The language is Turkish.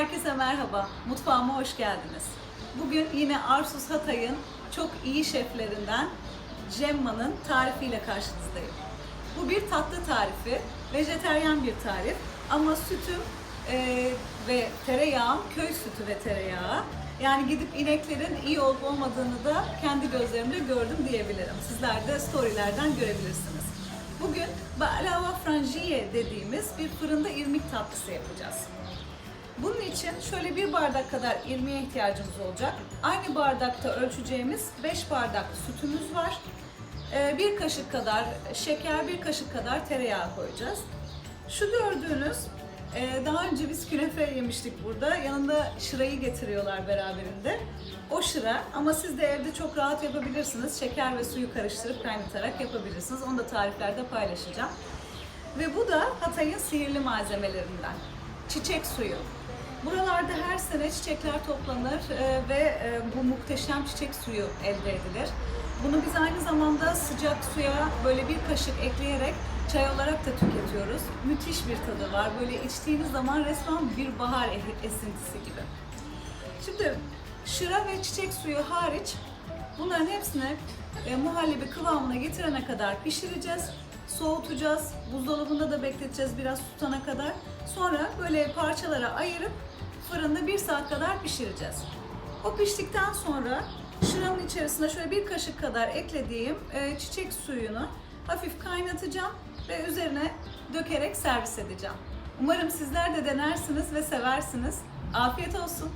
Herkese merhaba, mutfağıma hoş geldiniz. Bugün yine Arsus Hatay'ın çok iyi şeflerinden Cemma'nın tarifiyle karşınızdayım. Bu bir tatlı tarifi, vejeteryan bir tarif ama sütüm e, ve tereyağım köy sütü ve tereyağı. Yani gidip ineklerin iyi olup olmadığını da kendi gözlerimle gördüm diyebilirim. Sizler de storylerden görebilirsiniz. Bugün baklava frangiye dediğimiz bir fırında irmik tatlısı yapacağız. Bunun için şöyle bir bardak kadar irmiğe ihtiyacımız olacak. Aynı bardakta ölçeceğimiz 5 bardak sütümüz var. Ee, Bir kaşık kadar şeker, bir kaşık kadar tereyağı koyacağız. Şu gördüğünüz, e, daha önce biz künefe yemiştik burada. Yanında şırayı getiriyorlar beraberinde. O şıra ama siz de evde çok rahat yapabilirsiniz. Şeker ve suyu karıştırıp kaynatarak yapabilirsiniz. Onu da tariflerde paylaşacağım. Ve bu da Hatay'ın sihirli malzemelerinden. Çiçek suyu. Buralarda her sene çiçekler toplanır e, ve e, bu muhteşem çiçek suyu elde edilir. Bunu biz aynı zamanda sıcak suya böyle bir kaşık ekleyerek çay olarak da tüketiyoruz. Müthiş bir tadı var. Böyle içtiğiniz zaman resmen bir bahar esintisi gibi. Şimdi şıra ve çiçek suyu hariç bunların hepsini e, muhallebi kıvamına getirene kadar pişireceğiz. Soğutacağız. Buzdolabında da bekleteceğiz biraz tutana kadar. Sonra böyle parçalara ayırıp fırında bir saat kadar pişireceğiz. O piştikten sonra şıranın içerisine şöyle bir kaşık kadar eklediğim e, çiçek suyunu hafif kaynatacağım ve üzerine dökerek servis edeceğim. Umarım sizler de denersiniz ve seversiniz. Afiyet olsun.